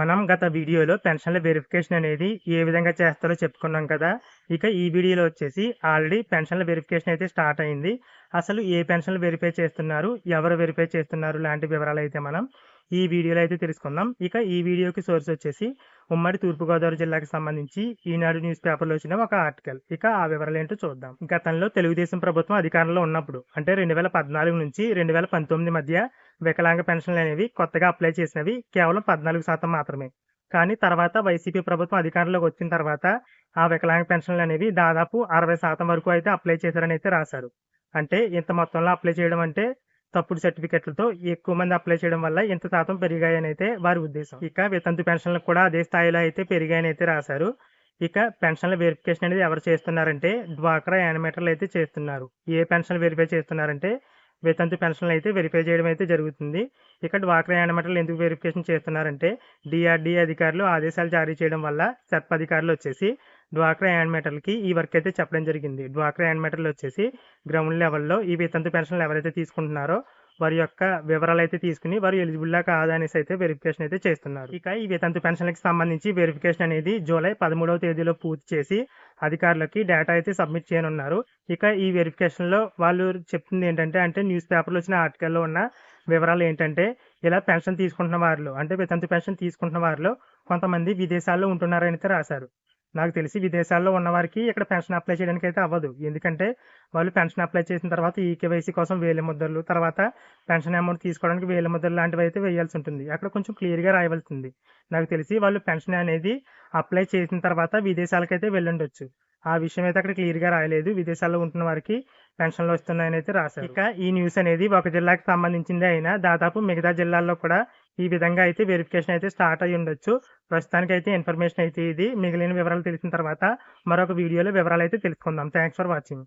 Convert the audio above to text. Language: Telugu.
మనం గత వీడియోలో పెన్షన్ల వెరిఫికేషన్ అనేది ఏ విధంగా చేస్తారో చెప్పుకున్నాం కదా. ఇక ఈ వీడియోలో వచ్చేసి ఆల్రెడీ పెన్షన్ల వెరిఫికేషన్ అయితే స్టార్ట్ అయింది. అసలు ఏ పెన్షన్లు వెరిఫై చేస్తున్నారు? ఎవరు వెరిఫై చేస్తున్నారు? లాంటి వివరాలు అయితే మనం ఈ వీడియోలో అయితే తెలుసుకుందాం. ఇక ఈ వీడియోకి సోర్స్ వచ్చేసి ఉమ్మడి తూర్పుగోదావరి జిల్లాకి సంబంధించి ఈనాడు న్యూస్ పేపర్లో వచ్చిన ఒక ఆర్టికల్ ఇక ఆ వివరాలు ఏంటో చూద్దాం. గతంలో తెలుగుదేశం ప్రభుత్వం అధికారంలో ఉన్నప్పుడు అంటే రెండు వేల పద్నాలుగు నుంచి రెండు వేల పంతొమ్మిది మధ్య వికలాంగ పెన్షన్లు అనేవి కొత్తగా అప్లై చేసినవి కేవలం పద్నాలుగు శాతం మాత్రమే. కానీ తర్వాత వైసీపీ ప్రభుత్వం అధికారంలోకి వచ్చిన తర్వాత ఆ వికలాంగ పెన్షన్లు అనేవి దాదాపు అరవై శాతం వరకు అయితే అప్లై చేశారని అయితే రాశారు. అంటే ఇంత మొత్తంలో అప్లై చేయడం అంటే తప్పుడు సర్టిఫికెట్లతో ఎక్కువ మంది అప్లై చేయడం వల్ల ఇంత శాతం పెరిగాయని అయితే వారి ఉద్దేశం. ఇక వితంతు పెన్షన్లు కూడా అదే స్థాయిలో అయితే పెరిగాయని అయితే రాశారు. ఇక పెన్షన్ల వెరిఫికేషన్ అనేది ఎవరు చేస్తున్నారంటే డ్వాక్రా యానిమేటర్లు అయితే చేస్తున్నారు. ఏ పెన్షన్ వెరిఫై చేస్తున్నారంటే వితంతు పెన్షన్లు అయితే వెరిఫై చేయడం అయితే జరుగుతుంది. ఇక డ్వాక్రా యానమటలు ఎందుకు వెరిఫికేషన్ చేస్తున్నారంటే డిఆర్డీఏ అధికారులు ఆదేశాలు జారీ చేయడం వల్ల సెర్ప్ అధికారులు వచ్చేసి డ్వాక్రా యానిమేటర్లకి ఈ వర్క్ అయితే చెప్పడం జరిగింది. డ్వాక్రా యానిమేటర్లు వచ్చేసి గ్రౌండ్ లెవెల్లో ఈ వితంతు పెన్షన్లు ఎవరైతే తీసుకుంటున్నారో వారి యొక్క వివరాలు అయితే తీసుకుని వారు ఎలిజిబుల్లా కాదా అనేసి అయితే వెరిఫికేషన్ అయితే చేస్తున్నారు. ఇక ఈ వితంతు పెన్షన్లకు సంబంధించి వెరిఫికేషన్ అనేది జూలై పదమూడవ తేదీలో పూర్తి చేసి అధికారులకి డేటా అయితే సబ్మిట్ చేయనున్నారు. ఇక ఈ వెరిఫికేషన్లో వాళ్ళు చెప్తుంది ఏంటంటే అంటే న్యూస్ పేపర్లో వచ్చిన ఆర్టికల్లో ఉన్న వివరాలు ఏంటంటే ఇలా పెన్షన్ తీసుకుంటున్న వారిలో అంటే వితంతు పెన్షన్ తీసుకుంటున్న వారిలో కొంతమంది విదేశాల్లో ఉంటున్నారని అయితే రాశారు. నాకు తెలిసి విదేశాల్లో ఉన్నవారికి ఇక్కడ పెన్షన్ అప్లై చేయడానికి అయితే అవ్వదు. ఎందుకంటే వాళ్ళు పెన్షన్ అప్లై చేసిన తర్వాత ఈ కేవైసీ కోసం వేల ముద్రలు తర్వాత పెన్షన్ అమౌంట్ తీసుకోవడానికి వేల ముద్రలు లాంటివి అయితే వేయాల్సి ఉంటుంది. అక్కడ కొంచెం క్లియర్గా రాయవలసింది. నాకు తెలిసి వాళ్ళు పెన్షన్ అనేది అప్లై చేసిన తర్వాత విదేశాలకైతే వెళ్ళుండొచ్చు. ఆ విషయం అయితే అక్కడ క్లియర్గా రాయలేదు. విదేశాల్లో ఉంటున్న వారికి పెన్షన్లు వస్తున్నాయని అయితే రాశారు. ఇక ఈ న్యూస్ అనేది ఒక జిల్లాకి సంబంధించిందే అయినా దాదాపు మిగతా జిల్లాల్లో కూడా ఈ విధంగా అయితే వెరిఫికేషన్ అయితే స్టార్ట్ అయి ఉండొచ్చు. ప్రస్తుతానికి అయితే ఇన్ఫర్మేషన్ అయితే ఇది. మిగిలిన వివరాలు తెలిసిన తర్వాత మరొక వీడియోలో వివరాలు అయితే తెలుసుకుందాం. Thanks for watching